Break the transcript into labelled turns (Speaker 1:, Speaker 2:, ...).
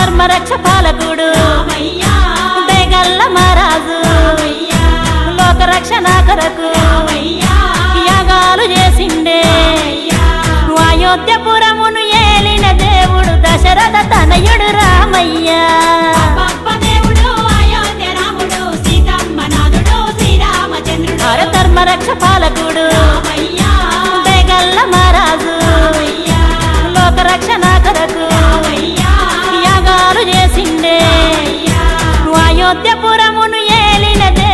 Speaker 1: ధర్మరక్ష పాలకుడు బేగల్ల మహారాజు.
Speaker 2: లోక
Speaker 1: రక్షణ కొరకు యాగాలు చేసిండే. అయోధ్యపురమును ఏలిన దేవుడు దశరథ తనయుడు రామయ్య. ధర్మరక్ష పాలకుడు దయగల్ల మహారాజు. లోక రక్షణ కొరకు నొద్దెపురమును ఏలినదే